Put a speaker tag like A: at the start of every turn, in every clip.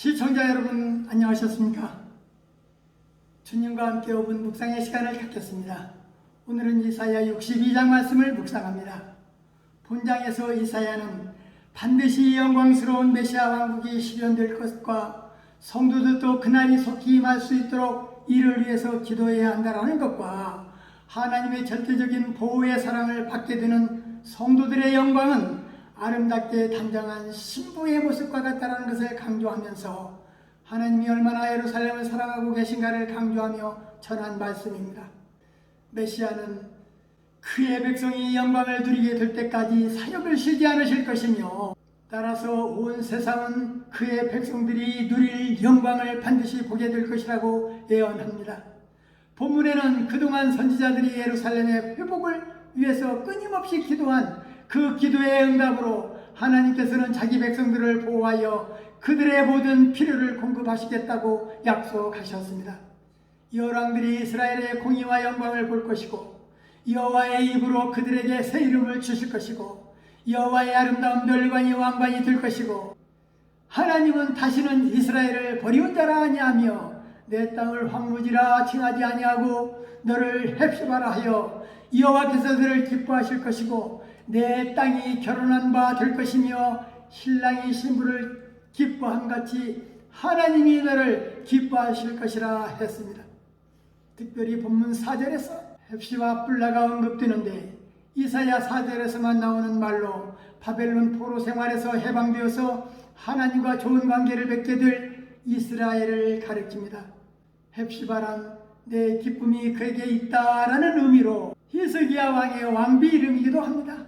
A: 시청자 여러분 안녕하셨습니까? 주님과 함께 5분 묵상의 시간을 갖겠습니다. 오늘은 이사야 62장 말씀을 묵상합니다. 본장에서 이사야는 반드시 영광스러운 메시아 왕국이 실현될 것과 성도들도 그날이 속히 임할 수 있도록 이를 위해서 기도해야 한다라는 것과 하나님의 절대적인 보호의 사랑을 받게 되는 성도들의 영광은 아름답게 단정한 신부의 모습과 같다는 것을 강조하면서 하나님이 얼마나 예루살렘을 사랑하고 계신가를 강조하며 전한 말씀입니다. 메시아는 그의 백성이 영광을 누리게 될 때까지 사역을 쉬지 않으실 것이며 따라서 온 세상은 그의 백성들이 누릴 영광을 반드시 보게 될 것이라고 예언합니다. 본문에는 그동안 선지자들이 예루살렘의 회복을 위해서 끊임없이 기도한 그 기도의 응답으로 하나님께서는 자기 백성들을 보호하여 그들의 모든 필요를 공급하시겠다고 약속하셨습니다. 여왕들이 이스라엘의 공의와 영광을 볼 것이고 여호와의 입으로 그들에게 새 이름을 주실 것이고 여호와의 아름다운 멸관이 왕관이 될 것이고 하나님은 다시는 이스라엘을 자라 아니하며 내 땅을 황무지라 칭하지 아니하고 너를 헵시바라 하여 여호와께서 너를 기뻐하실 것이고 내 땅이 결혼한 바 될 것이며 신랑이 신부를 기뻐함 같이 하나님이 너를 기뻐하실 것이라 했습니다. 특별히 본문 4절에서 헵시와 뿔라가 언급되는데 이사야 4절에서만 나오는 말로 바벨론 포로 생활에서 해방되어서 하나님과 좋은 관계를 맺게 될 이스라엘을 가리킵니다. 헵시바란 내 기쁨이 그에게 있다라는 의미로 히스기야 왕의 왕비 이름이기도 합니다.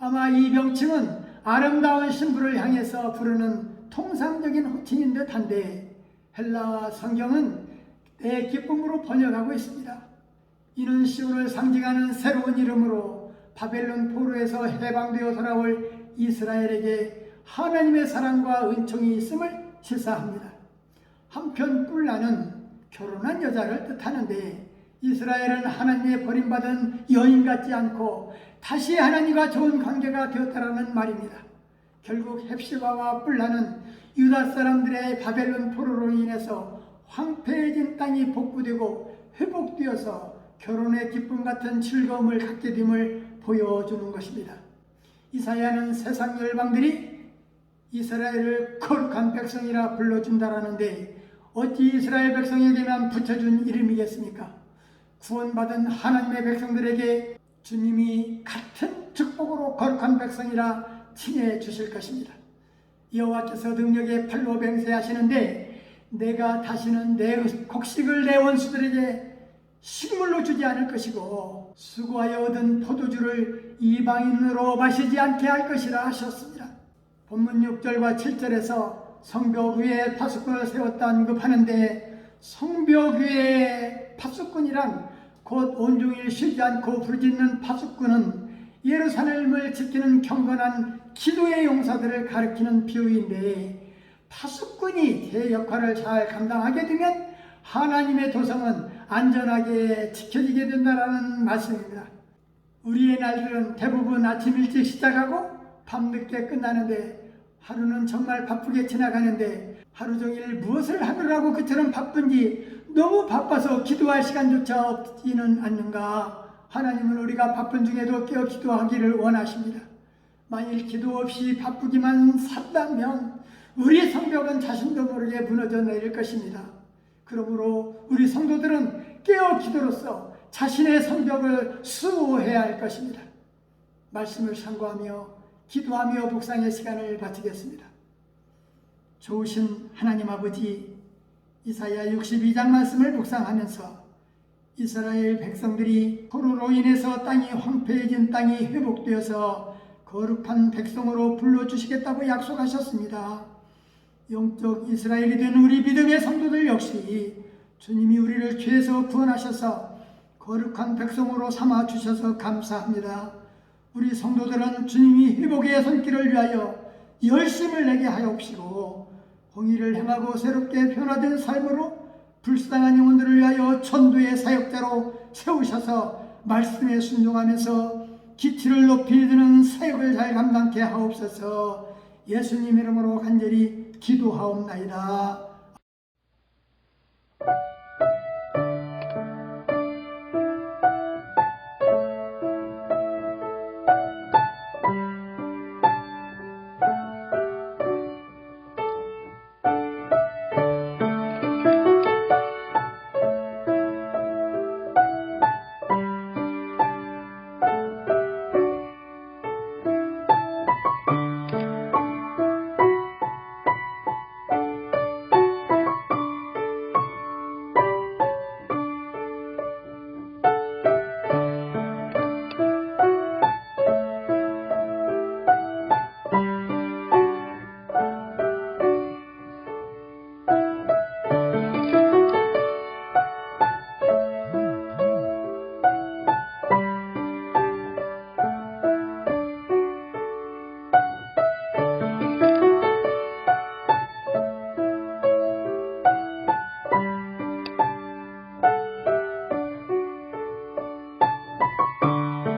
A: 아마 이 명칭은 아름다운 신부를 향해서 부르는 통상적인 호칭인 듯 한데 헬라 성경은 내 기쁨으로 번역하고 있습니다. 이는 시온을 상징하는 새로운 이름으로 바벨론 포로에서 해방되어 돌아올 이스라엘에게 하나님의 사랑과 은총이 있음을 시사합니다. 한편 뿔라는 결혼한 여자를 뜻하는데 이스라엘은 하나님의 버림받은 여인 같지 않고 다시 하나님과 좋은 관계가 되었다라는 말입니다. 결국 헵시바와 뿔라는 유다 사람들의 바벨론 포로로 인해서 황폐해진 땅이 복구되고 회복되어서 결혼의 기쁨 같은 즐거움을 갖게 됨을 보여주는 것입니다. 이사야는 세상 열방들이 이스라엘을 거룩한 백성이라 불러준다라는데 어찌 이스라엘 백성에게만 붙여준 이름이겠습니까? 구원받은 하나님의 백성들에게 주님이 같은 축복으로 거룩한 백성이라 칭해 주실 것입니다. 여호와께서 능력의 팔로 맹세하시는데 내가 다시는 내 곡식을 내 원수들에게 식물로 주지 않을 것이고 수고하여 얻은 포도주를 이방인으로 마시지 않게 할 것이라 하셨습니다. 본문 6절과 7절에서 성벽 위에 파수꾼을 세웠다 언급하는데 성벽 위에 파수꾼이란 곧 온종일 쉬지 않고 부르짖는 파수꾼은 예루살렘을 지키는 경건한 기도의 용사들을 가리키는 비유인데 파수꾼이 제 역할을 잘 감당하게 되면 하나님의 도성은 안전하게 지켜지게 된다라는 말씀입니다. 우리의 날들은 대부분 아침 일찍 시작하고 밤늦게 끝나는데 하루는 정말 바쁘게 지나가는데 하루 종일 무엇을 하느라고 그처럼 바쁜지 너무 바빠서 기도할 시간조차 없지는 않는가 하나님은 우리가 바쁜 중에도 깨어 기도하기를 원하십니다. 만일 기도 없이 바쁘기만 산다면 우리 성벽은 자신도 모르게 무너져 내릴 것입니다. 그러므로 우리 성도들은 깨어 기도로서 자신의 성벽을 수호해야 할 것입니다. 말씀을 참고하며 기도하며 묵상의 시간을 바치겠습니다. 좋으신 하나님 아버지 이사야 62장 말씀을 묵상하면서 이스라엘 백성들이 포로로 인해서 땅이 황폐해진 땅이 회복되어서 거룩한 백성으로 불러주시겠다고 약속하셨습니다. 영적 이스라엘이 된 우리 믿음의 성도들 역시 주님이 우리를 죄에서 구원하셔서 거룩한 백성으로 삼아 주셔서 감사합니다. 우리 성도들은 주님이 회복의 손길을 위하여 열심을 내게 하옵시고 공의를 행하고 새롭게 변화된 삶으로 불쌍한 영혼들을 위하여 천도의 사역자로 세우셔서 말씀에 순종하면서 기치를 높이 드는 사역을 잘 감당케 하옵소서 예수님 이름으로 간절히 기도하옵나이다.